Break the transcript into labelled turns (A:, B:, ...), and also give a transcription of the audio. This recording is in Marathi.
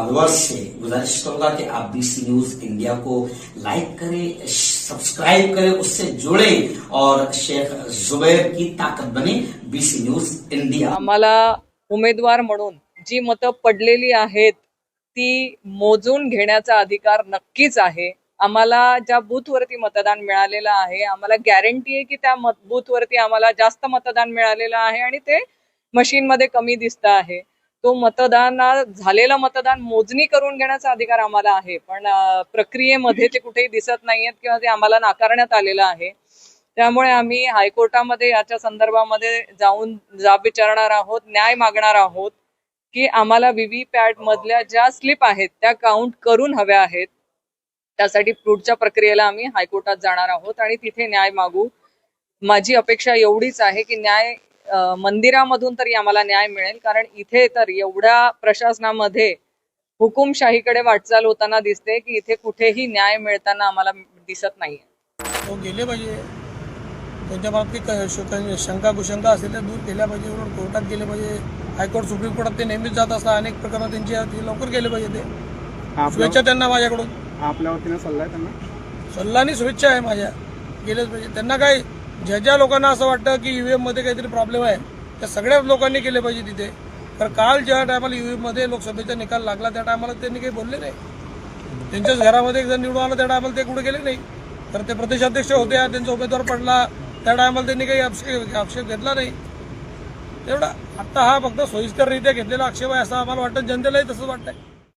A: फॉलोअर्स से गुजारिश करूंगा कि आप बीसी न्यूज इंडिया को लाइक करें सब्सक्राइब करें उससे जुड़े और शेख जुबैर की ताकत बने बीसी न्यूज इंडिया
B: आम्हाला उमेदवार म्हणून जी मतं पडलेली आहेत ती मोजून घेण्याचा अधिकार नक्कीच आहे. आम्हाला ज्या बूथवरती मतदान मिळालेलं आहे आम्हाला गॅरंटी आहे की त्या बूथवरती आम्हाला जास्त मतदान मिळालेलं आहे आणि ते मशीनमध्ये कमी दिसतं आहे. तो मतदान झालेलं मतदान मोजणी करून घेण्याचा अधिकार आम्हाला आहे. पण प्रक्रियेमध्ये ते कुठेही दिसत नाहीयेत किंवा ते आम्हाला नाकारण्यात आलेलं आहे. त्यामुळे आम्ही हायकोर्टामध्ये याच्या संदर्भामध्ये जाऊन जाब विचारणार आहोत न्याय मागणार आहोत की आम्हाला व्हीव्हीपॅट मधल्या ज्या स्लिप आहेत त्या काउंट करून हव्या आहेत. त्यासाठी पुढच्या प्रक्रियेला आम्ही हायकोर्टात जाणार आहोत आणि तिथे न्याय मागू. माझी अपेक्षा एवढीच आहे की न्याय मंदिरामधून तरी आम्हाला न्याय मिळेल. कारण इथे तर एवढ्या प्रशासनामध्ये हुकुमशाहीकडे वाटचाल होताना दिसते की इथे कुठेही न्याय मिळताना आम्हाला दिसत नाहीये.
C: तो गेले पाहिजे. त्यांच्या बाबतीत शंका कुशंका असेल त्या दूर केल्या पाहिजे. कोर्टात गेले पाहिजे. हायकोर्ट सुप्रीम कोर्टात ते नेहमीच जात असतात. अनेक प्रकरणं त्यांची आहेत, ते लवकर गेले पाहिजे ते. शुभेच्छा त्यांना माझ्याकडून.
D: आपल्या वतीने सल्ला आहे त्यांना?
C: सल्ला आणि शुभेच्छा आहे माझ्या. गेलेच पाहिजे. त्यांना काय ज्या ज्या लोकांना असं वाटतं की ईव्हीएम एममध्ये काहीतरी प्रॉब्लेम आहे त्या सगळ्याच लोकांनी केले पाहिजे तिथे. तर काल ज्या टायमाला ईव्हीएममध्ये लोकसभेचा निकाल लागला त्या टायमाला त्यांनी काही बोलले नाही. त्यांच्याच घरामध्ये एकदा निवडून आला त्या टायमाला ते कुठे गेले नाही. तर ते प्रदेशाध्यक्ष होते त्यांचा उमेदवार पडला त्या टायमाला त्यांनी काही आक्षेप आक्षेप घेतला नाही. तेवढा आता हा फक्त सोयीस्कररित्या घेतलेला आक्षेप आहे असं आम्हाला वाटतं जनतेलाही तसंच वाटतंय.